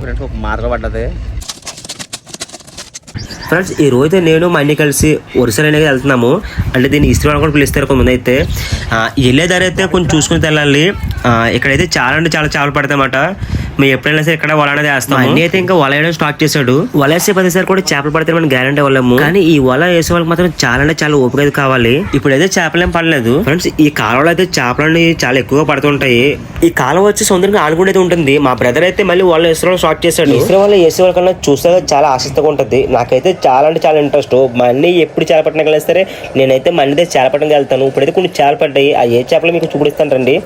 Friends ఒక మాటలు పడ్డది. ఫ్రెండ్స్ ఈ రోజు నేను మా అన్ని కలిసి ఒరిసలు అనేది వెళ్తున్నాము. అంటే దీన్ని ఇస్త్రీ కూడా పిలుస్తారు కొంతమంది అయితే వెళ్ళే దారి అయితే కొంచెం చూసుకుని తెల్లాలి ఇక్కడైతే చాలా అంటే చాలా చేపలు పడతాయన్నమాట. మేము ఎప్పుడైనా సరే ఇక్కడ వల అనేది వేస్తాం అన్ని అయితే ఇంకా వల వేయడం స్టార్ట్ చేశాడు. వల వేసే పదిసారి కూడా చేపలు పడితే మనం గ్యారంటీ వాళ్ళము కానీ ఈ వల వేసే వాళ్ళకి మాత్రం చాలా అంటే చాలా ఓపిక అయితే కావాలి. ఇప్పుడైతే చేపలేం పడలేదు. ఫ్రెండ్స్ ఈ కాలంలో అయితే చేపలు చాలా ఎక్కువగా పడుతుంటాయి. ఈ కాలం వచ్చి సొంతంగా ఆడుకునేది ఉంటుంది. మా బ్రదర్ అయితే మళ్ళీ వాళ్ళు వేసుకోవడం స్టార్ట్ చేశాడు. ఇస్రో వాళ్ళు వేసే వాళ్ళకన్నా చూస్తే చాలా ఆసక్తిగా ఉంటుంది. నాకైతే చాలా అంటే చాలా ఇంట్రెస్ట్ మా అన్ని ఎప్పుడు చేప పట్టడానికి వెళ్ళేస్తారే నేనైతే మా అన్నైతే చేప పట్టడానికి వెళ్తాను. ఇప్పుడైతే కొన్ని చేపలు పడ్డాయి. ఆ ఏ చేపలు మీకు చూపిస్తాను రండి.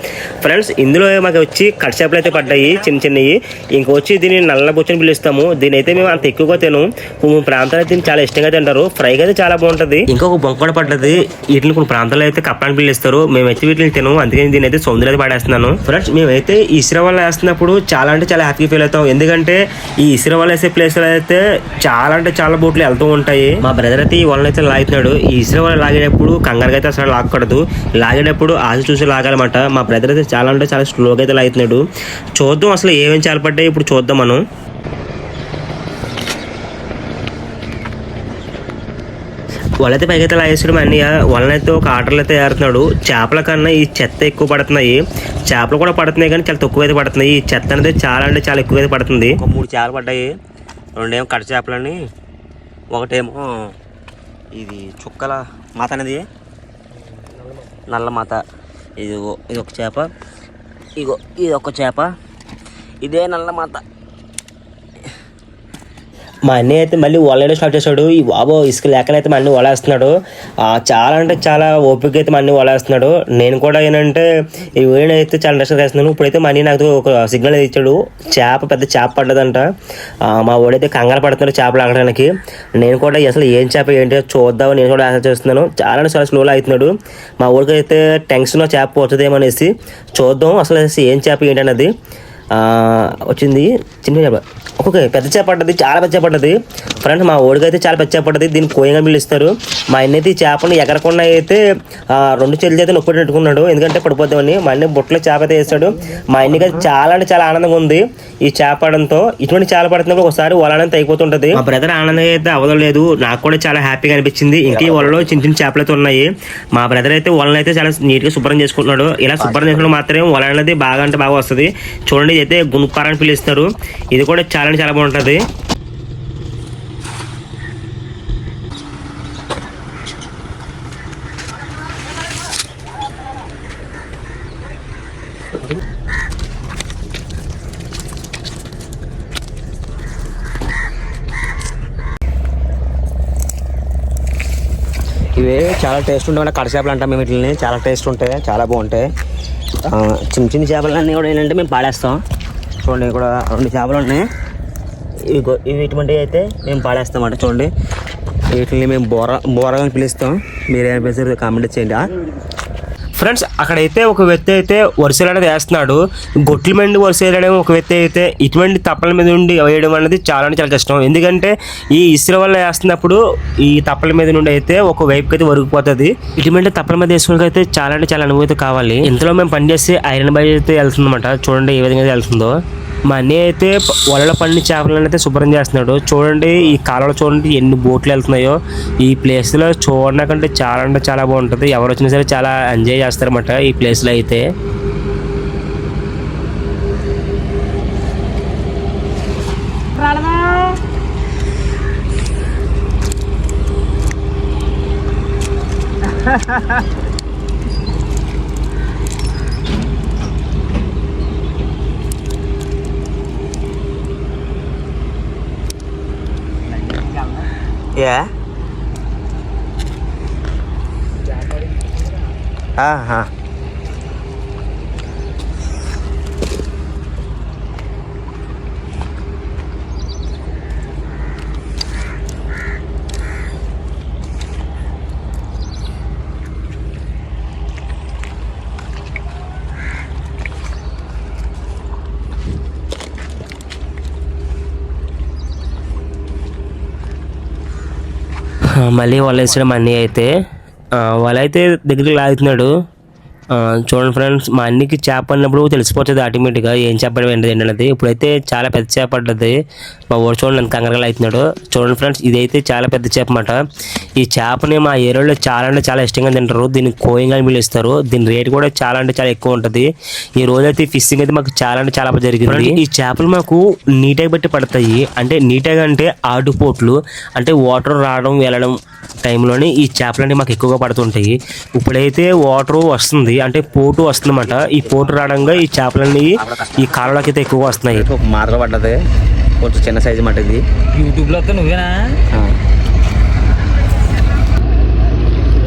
ఫ్రెండ్స్ ఇందులో మాకు వచ్చి కట్ చేపలు అయితే పడ్డాయి. చిన్న చిన్నవి. ఇంక ఇంకొచ్చి దీన్ని నల్ల బొచ్చని పిలుస్తాము. దీని అయితే మేము అంత ఎక్కువగా తిను కొన్ని ప్రాంతాలు అయితే చాలా ఇష్టంగా తింటారు. ఫ్రై అయితే చాలా బాగుంటుంది. ఇంకొక బొంక పడ్డది. వీటిని కొన్ని ప్రాంతాల్లో అయితే కప్పడానికి పిలుస్తారు. మేమైతే వీటిని తిను అందుకని దీని అయితే సౌందర్య పడేస్తున్నాను. ఫ్రెండ్స్ మేమైతే ఈ ఇసుర వల్ల వేస్తున్నప్పుడు చాలా అంటే చాలా హ్యాపీ ఫీల్ అవుతాం. ఎందుకంటే ఈ ఇసుర వల్ల వేసే ప్లేస్ అయితే చాలా అంటే చాలా బోట్లు వెళ్తూ ఉంటాయి. మా బ్రదర్ అయితే ఈ వలన అయితే లాగుతున్నాడు. ఈ ఇసుర వల్ల లాగేటప్పుడు కంగారుగా అయితే అసలు లాగకూడదు. లాగేటప్పుడు ఆశ చూసి లాగాలన్నమాట. మా బ్రదర్ అయితే చాలా అంటే చాలా స్లోగా అయితే లాగుతున్నాడు. చూద్దాం అసలు ఏమేమి చేపడ్డాయి పడ్డాయి ఇప్పుడు చూద్దాం మనం. వాళ్ళైతే పైకైతే లాగేసాడు మా అన్నయ్య. వాళ్ళనైతే ఒక ఆటలు అయితే ఏరుతున్నాడు చేపల కన్నా ఈ చెత్త ఎక్కువ పడుతున్నాయి. చేపలు కూడా పడుతున్నాయి కానీ చాలా తక్కువ అయితే పడుతున్నాయి. ఈ చెత్త అనేది చాలా అంటే చాలా ఎక్కువ అయితే పడుతుంది. ఒక మూడు చేపలు పడ్డాయి. రెండేమో కట్ట చేపలని ఒకటేమో ఇది చుక్కల మాత అనేది. నల్ల మాత. ఇది ఇది ఒక చేప. ఇగో ఇది ఒక చేప. ఇదే నల్ల మాత. మా అన్నయ్య అయితే మళ్ళీ వలయడం స్టార్ట్ చేశాడు. ఈ బాబో ఇసుక లేకనైతే మా అన్ని వలేస్తున్నాడు చాలా అంటే చాలా ఓపిక అయితే మా అన్ని వలేస్తున్నాడు నేను కూడా ఏంటంటే ఈ వీడియో అయితే చాలా ఇంట్రెస్ట్ చేస్తున్నాను. ఇప్పుడైతే మా అన్ని నాకు ఒక సిగ్నల్ ఇచ్చాడు. చేప పెద్ద చేప పడ్డదంట. మా వాడైతే కంగారు పడుతున్నాడు చేపలు ఆగడానికి నేను కూడా అసలు ఏం చేప ఏంటో చూద్దాం నేను కూడా ఆశ చేస్తున్నాను. చాలా అంటే చాలా స్లోలో అవుతున్నాడు. మా ఊరికి అయితే టెన్షన్లో చేప పోతుందేమనేసి చూద్దాం. అసలు ఏం చేప ఏంటన్నది. ఆ, వచ్చింది. చిన్న చేప. ఒక్కొక్క పెద్ద చేప పడ్డది చాలా పెద్ద చేప పడ్డది. ఫ్రెండ్స్ మా ఓడికి అయితే చాలా పెద్ద చేప పడ్డది. దీన్ని కోయంగా పిలుస్తారు మా అన్న అయితే ఈ చేపను ఎగరకుండా అయితే రెండు చెల్లి అయితే నొప్పి పెట్టుకున్నాడు. ఎందుకంటే పడిపోతామని. మా అన్న బుట్టలో చేప అయితే వేస్తాడు. మా అన్నకి అయితే చాలా అంటే చాలా ఆనందంగా ఉంది ఈ చేప పడడంతో. ఇటువంటి చేప పడుతున్నప్పుడు ఒకసారి వలనంత అయిపోతుంటది మా బ్రదర్ ఆనందం అయితే అవ్వలేదు నాకు కూడా చాలా హ్యాపీగా అనిపించింది. ఇంకా ఈ వలలో చిన్న చిన్న చేపలు అయితే ఉన్నాయి. మా బ్రదర్ అయితే వలన అయితే చాలా నీట్గా శుభ్రం చేసుకుంటున్నాడు. ఇలా శుభ్రం చేసుకుంటే మాత్రమే వల అనేది బాగా అంటే బాగా వస్తుంది. చూడండి ఇది అయితే గుణపార అని పిలుస్తారు. ఇది కూడా చాలా అంటే చాలా బాగుంటది. ఇవి చాలా టేస్ట్ ఉంటాయి కడసేపలు అంటాం మేము వీటిని. చాలా టేస్ట్ ఉంటాయి చాలా బాగుంటాయి. చిన్న చిన్న చేపలన్నీ కూడా ఏంటంటే మేము పాడేస్తాం. చూడండి ఇక్కడ రెండు చేపలు ఉన్నాయి. ఇవి ఇవి ఇటువంటివి అయితే మేము పాడేస్తాం అంటే చూడండి. వీటిని మేము బోర బోరగా పిలుస్తాం. మీరు ఏం పిలుస్తారు కామెంట్ చేయండి ఫ్రెండ్స్ అక్కడైతే ఒక వ్యక్తి అయితే వరుసలు అనేది వేస్తున్నాడు. గొట్ల మంది వరుస వేయడం ఒక వ్యక్తి అయితే ఇటువంటి తప్పల మీద ఉండి వేయడం అనేది చాలా అంటే చాలా కష్టం. ఎందుకంటే ఈ ఇసురు వల్ల వేస్తున్నప్పుడు ఈ తప్పల మీద నుండి అయితే ఒక వైపుకి అయితే వరిగిపోతుంది. ఇటువంటి తప్పల మీద వేసుకోవడానికి అయితే చాలా అంటే చాలా అనుభూతి కావాలి. ఇంతలో మేము పనిచేసి ఐరన్ బై అయితే వెళ్తుందన్నమాట. చూడండి ఏ విధంగా అయితే వెళ్తుందో. మా అన్నయ్య అయితే వలలు వలల పండి చేపలను అయితే శుభ్రం చేస్తున్నాడు. చూడండి ఈ కాలంలో చూడండి ఎన్ని బోట్లు వెళ్తున్నాయో. ఈ ప్లేస్లో చూడడానికంటే చాలా అంటే చాలా బాగుంటుంది. ఎవరు వచ్చినా సరే చాలా ఎంజాయ్ చేస్తారన్నమాట ఈ ప్లేస్లో అయితే. యా ఆహా మళ్ళీ వాళ్ళు వేసిన మనీ అయితే వాళ్ళైతే దగ్గరికి లాగుతున్నాడు. చూడండి ఫ్రెండ్స్ మా అన్నికి చేప అన్నప్పుడు తెలిసిపోతుంది ఆటోమేటిక్గా ఏం చేపడం ఏంటి అన్నది ఇప్పుడైతే చాలా పెద్ద చేప పడ్డది. మా ఊరు చూడండి ఎంత కంగారు అవుతున్నాడు చూడండి ఫ్రెండ్స్ ఇదైతే చాలా పెద్ద చేప అన్నమాట. ఈ చేపని మా ఏరియాలో చాలా అంటే చాలా ఇష్టంగా తింటారు. దీన్ని కోయింగ్ అని పిలుస్తారు. దీని రేట్ కూడా చాలా అంటే చాలా ఎక్కువ ఉంటుంది. ఈ రోజైతే ఫిషింగ్ అయితే మాకు చాలా అంటే చాలా జరిగింది. ఈ చేపలు మాకు నీటాగా బట్టి పడతాయి. అంటే నీటాగా అంటే ఆటుపోట్లు అంటే వాటర్ రావడం వెళ్ళడం టైంలోనే ఈ చేపలన్నీ మాకు ఎక్కువగా పడుతుంటాయి. ఇప్పుడైతే వాటర్ వస్తుంది. అంటే పోటు వస్తుందన్నమాట. ఈ పోటు రావడంగా ఈ చేపలన్నీ ఈ కాలంలోకి అయితే ఎక్కువగా వస్తున్నాయి. ఒక మాటలు పడ్డది. కొంచెం చిన్న సైజు మాట ఇది. యూట్యూబ్లో నువ్వేనా?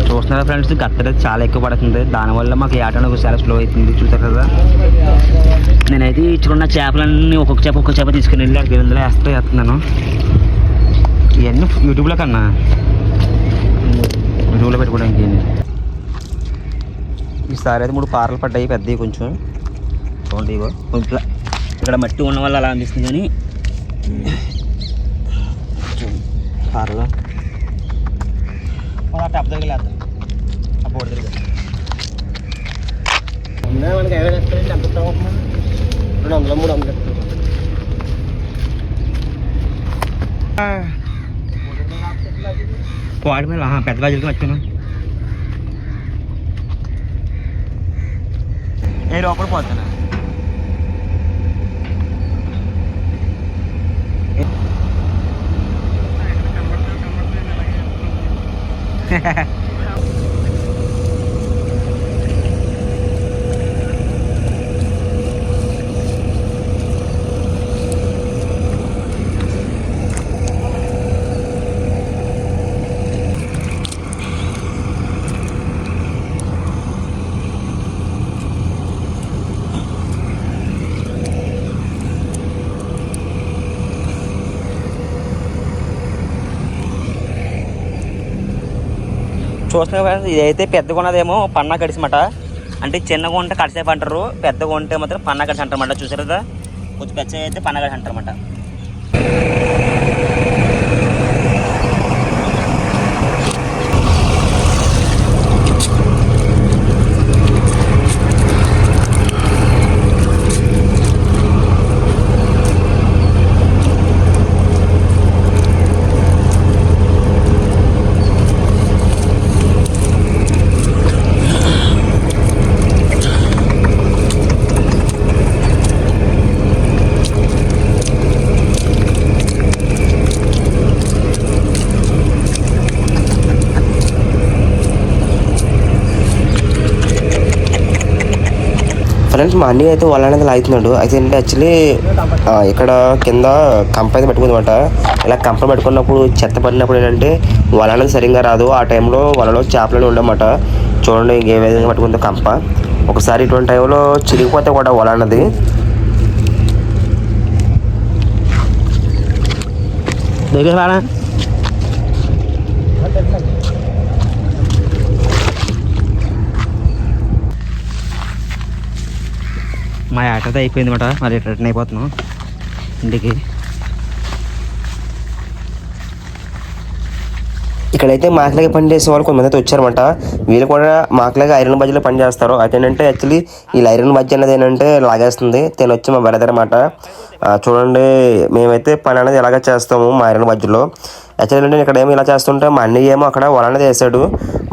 చూస్తున్నారా ఫ్రెండ్స్? గత్తర చాలా ఎక్కువ పడుతుంది. దానివల్ల మాకు ఈ ఆట అనేది చాలా స్లో అవుతుంది. చూసారు కదా? నేనైతే ఇచ్చుకున్న చేపలన్నీ ఒక్కొక్క చేప ఒక్కొక్క చేప తీసుకుని వెళ్ళి అక్కడికి ఇందులో వేస్తూ వేస్తున్నాను. ఇవన్నీ యూట్యూబ్లో కన్నా యూట్యూబ్లో పెట్టుకోవడానికి ఇవన్నీ. ఈసారి అయితే మూడు పారలు పడ్డాయి పెద్దవి కొంచెం. చూడండి ఇగో కొంచెం ఇక్కడ మట్టి ఉన్న వల్ల అలా అనిపిస్తుంది కానీ. పారలు? టప్ దగ్గర మనకి రెండు వందలు మూడు వందలు వాడి మీద పెద్ద బాజులకి వచ్చాను ఏ లోపల పోతాను చూస్తున్నా ఫ్రెండ్స్ ఇదైతే పెద్దగా ఉన్నదేమో పన్నా కడిసిమాట అంటే చిన్నగా ఉంటే కడిసేపు అంటారు పెద్దగా ఉంటే మాత్రం పన్నా కడిసి అంటారన్నమాట. చూసారు కదా? కొంచెం పెద్దగా అయితే పన్నా కడిసి అంటారన్నమాట. ఫ్రెండ్స్ మా అన్నయ్య అయితే వల అనేది లాగుతున్నాడు. అయితే ఏంటంటే యాక్చువల్లీ ఇక్కడ కింద కంప అయితే పెట్టుకుందన్నమాట. ఇలా కంప పెట్టుకున్నప్పుడు చెత్త పడినప్పుడు ఏంటంటే వల అనేది సరిగ్గా రాదు. ఆ టైంలో వలలో చేపలు ఉండమాట చూడండి ఏ విధంగా పట్టుకుందో కంప. ఒకసారి ఇటువంటి టైంలో చిరిగిపోతే కూడా వల అన్నది దగ్గర మా ఆటతో అయిపోయింది మాట మరి రిటర్న్ అయిపోతున్నాం. ఇంటికి. ఇక్కడైతే మాకలాగే పని చేసే వాళ్ళు కొంతమంది అయితే వచ్చారన్నమాట. వీళ్ళు కూడా మాకలాగే ఐరన్ బజ్జీలో పనిచేస్తారు అదేంటంటే యాక్చువల్లీ ఈ ఐరన్ బజ్జీ అనేది ఏంటంటే లాగేస్తుంది. తిని మా బ్రదర్ అనమాట చూడండి మేమైతే పని అనేది ఎలాగ చేస్తాము మా ఆయన మధ్యలో. యాక్చువల్ ఏంటంటే ఇక్కడ ఏమో ఇలా చేస్తుంటే మా అన్నయ్య ఏమో అక్కడ వల అనేది వేసాడు.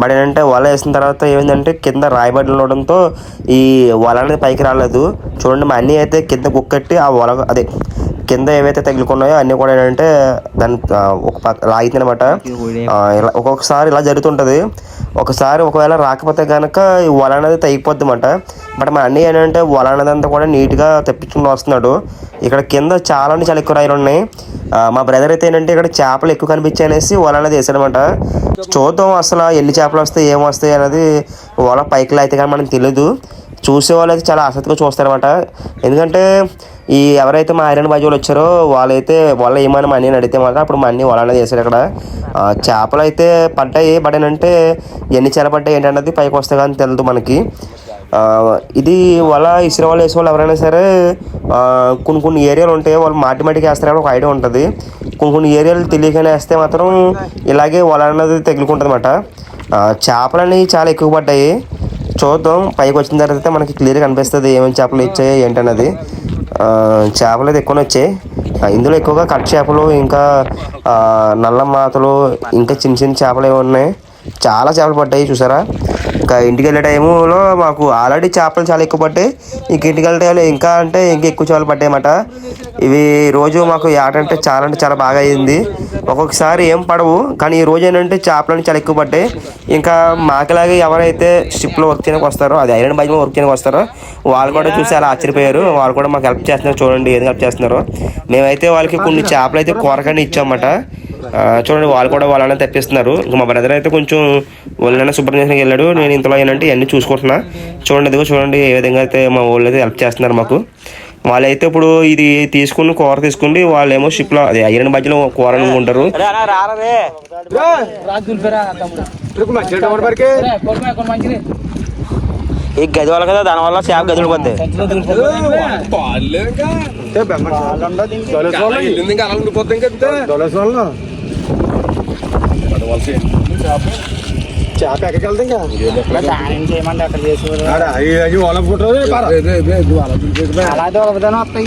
బట్ ఏంటంటే వల వేసిన తర్వాత ఏమైందంటే కింద రాయబడి ఉండడంతో ఈ వల అనేది పైకి రాలేదు. చూడండి మా అన్నయ్య అయితే కింద కుక్కట్టి ఆ వల అదే కింద ఏవైతే తగులుకున్నాయో అన్నీ కూడా ఏంటంటే దాన్ని ఆ, ఒక పక్క లాగితే అనమాట ఇలా ఒక్కొక్కసారి ఇలా జరుగుతుంటుంది. ఒకసారి ఒకవేళ రాకపోతే కనుక ఈ వల అనేది తెగిపోద్ది అనమాట బట్ మా అన్నయ్య ఏంటంటే వల అనేది అంతా కూడా నీట్గా తెప్పించుకుని వస్తున్నాడు. ఇక్కడ కింద చాలా అంటే చాలా ఎక్కువ రాయలు ఉన్నాయి. మా బ్రదర్ అయితే ఏంటంటే ఇక్కడ చేపలు ఎక్కువ కనిపించాయి అనేసి వల అనేది వేసాడనమాట. చూద్దాం అసలు ఎన్ని చేపలు వస్తాయి ఏం వస్తాయి అనేది వల పైకి అయితే కానీ మనకు తెలియదు చూసే వాళ్ళు అయితే చాలా ఆసక్తిగా చూస్తారనమాట ఎందుకంటే ఈ ఎవరైతే మా ఐరన్ బాజీలు వచ్చారో వాళ్ళైతే వాళ్ళ ఏమైనా మనీ అడిగితే మాత్రం అప్పుడు మనీ అన్నీ చేశారు ఇక్కడ వేసారు అక్కడ. చేపలు అయితే పడ్డాయి. పడేనంటే ఎన్ని చేపలు పడ్డాయి ఏంటన్నది పైకి వస్తాయి కానీ తెలియదు మనకి. ఇది వల ఇసురు వాళ్ళు వేసే వాళ్ళు ఎవరైనా సరే కొన్ని కొన్ని ఏరియాలు ఉంటాయి వాళ్ళు మాటి మాటికి వేస్తారని ఒక ఐడియా ఉంటుంది. కొన్ని కొన్ని ఏరియాలు తెలియకనే వేస్తే మాత్రం ఇలాగే వల అన్నది తగులుకుంటుంది అనమాట చేపలు అనేవి చాలా ఎక్కువ పడ్డాయి. చూద్దాం. పైకి వచ్చిన తర్వాత మనకి క్లియర్గా కనిపిస్తుంది ఏమేమి చేపలు ఇచ్చాయి ఏంటన్నది. చేపలు అయితే ఎక్కువనే వచ్చాయి. ఇందులో ఎక్కువగా కట్ చేపలు ఇంకా నల్ల మాతలు ఇంకా చిన్న చిన్న చేపలు ఏమి ఉన్నాయి. చాలా చేపలు పడ్డాయి చూసారా? ఇంకా ఇంటికి వెళ్ళే టైంలో మాకు ఆల్రెడీ చేపలు చాలా ఎక్కువ పడ్డాయి. ఇంక ఇంటికి వెళ్ళే టైంలో ఇంకా అంటే ఇంకా ఎక్కువ చేపలు పడ్డాయన్నమాట. ఇవి రోజు మాకు ఆట అంటే చాలా అంటే చాలా బాగా అయింది. ఒక్కొక్కసారి ఏం పడవు కానీ ఈ రోజు ఏంటంటే చేపలు చాలా ఎక్కువ పడ్డాయి. ఇంకా మాకులాగే ఎవరైతే షిప్లో వర్క్ చేయడానికి వస్తారో అది ఐరన్ బాజ్ వర్క్ చేయడానికి వస్తారో వాళ్ళు కూడా చూసి అలా ఆశ్చర్యపోయారు. వాళ్ళు కూడా మాకు హెల్ప్ చేస్తున్నారు. చూడండి ఏది హెల్ప్ చేస్తున్నారో. మేమైతే వాళ్ళకి కొన్ని చేపలు అయితే కూరగానే ఇచ్చామన్నమాట. చూడండి వాళ్ళు కూడా వాళ్ళనే తెప్పిస్తున్నారు. ఇంకా మా బ్రదర్ అయితే కొంచెం వాళ్ళైనా శుభ్రం చేసిన వెళ్ళాడు. నేను ఇంతలో ఏంటంటే ఇవన్నీ చూసుకుంటున్నా. చూడండి ఇదిగో చూడండి ఏ విధంగా అయితే మా వాళ్ళు అయితే హెల్ప్ చేస్తున్నారు మాకు. వాళ్ళైతే ఇప్పుడు ఇది తీసుకుని కూర తీసుకుని వాళ్ళేమో షిప్లో అదే ఐరన్ బాధ్యలో కూర అనుకుంటారు. ఈ గది వల్ల కదా దాని వల్ల చేప గదులు పోతాయి చేప ఎక్కడికి వెళ్తాం చేయమంటే అక్కడ చేసి ఫోటో అలా దొరకదని వస్తాయి.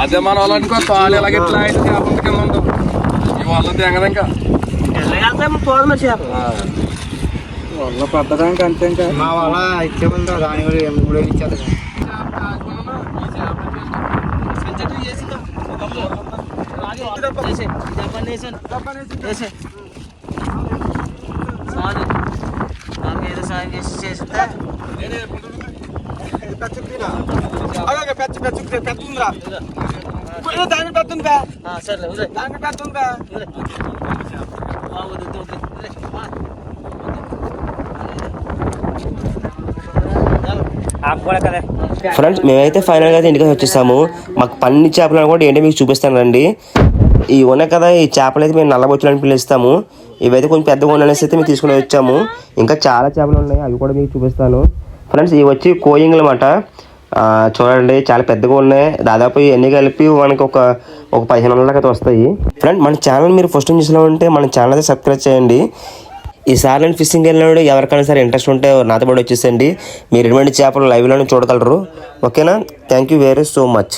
అదే మన వాళ్ళకి పాలు ఎలాగ ఎట్లా అయితే చేపల కింద ఉండదు ఇవాళ తెగదు ఇంకా వాళ్ళ పట్టడానికి అంతే ఇంకా మా వాళ్ళ ఇచ్చే ముందు దాని కూడా మూడు ఇచ్చారు పెద్ద పెద్ద పెద్ద ఉందిరా. దాని పెద్ద ఉందా దాని పెద్ద ఉందా ఫ్రెండ్స్ మేమైతే ఫైనల్గా అయితే ఇంటికి వచ్చేసాము. మాకు పన్ని చేపలు కూడా ఏంటో మీకు చూపిస్తాను రండి ఈ ఉన్నాయి కదా ఈ చేపలు అయితే మేము నల్లబొచ్చులు అని పిలుస్తాము. ఇవైతే కొంచెం పెద్దగా ఉన్నాయనేసి అయితే మేము తీసుకుని వచ్చాము. ఇంకా చాలా చేపలు ఉన్నాయి అవి కూడా మీకు చూపిస్తాను. ఫ్రెండ్స్ ఇవి వచ్చి కోయింగ్లు అనమాట చూడండి చాలా పెద్దగా ఉన్నాయి. దాదాపు ఇవన్నీ కలిపి మనకి ఒక ఒక పదిహేను వందల దాకా అయితే వస్తాయి. ఫ్రెండ్ మన ఛానల్ మీరు ఫస్ట్ టైం చూసినా ఉంటే మన ఛానల్ అయితే సబ్స్క్రైబ్ చేయండి. ఈసారి నేను ఫిషింగ్ వెళ్ళినప్పుడు ఎవరికైనా సరే ఇంట్రెస్ట్ ఉంటే నాతో పాటు వచ్చేసండి మీరు ఎటువంటి చేపలు లైవ్లోనే చూడగలరు. ఓకేనా? Thank you very so much.